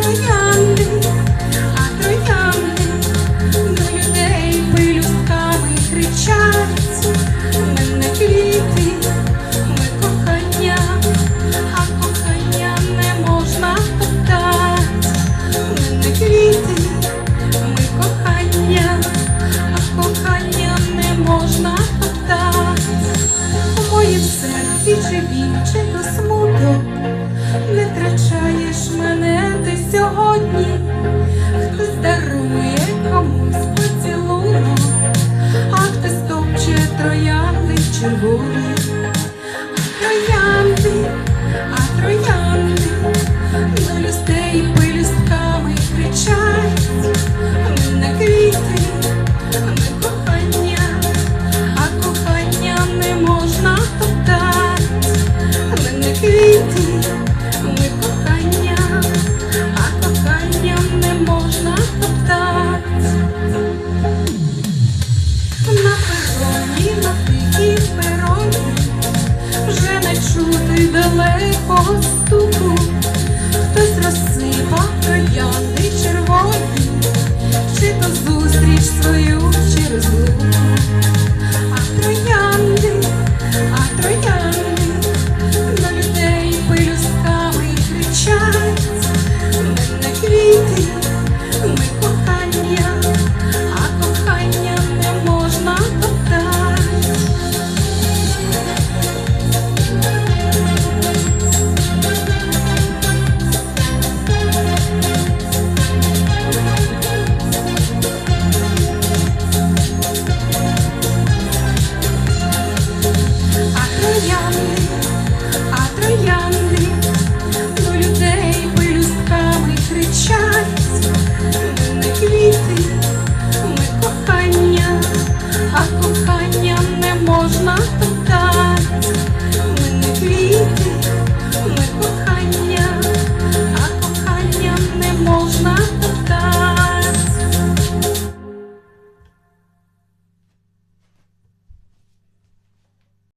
可以啊 te поступу, хтось розсипав троянди червоні, чи то зустріч свою.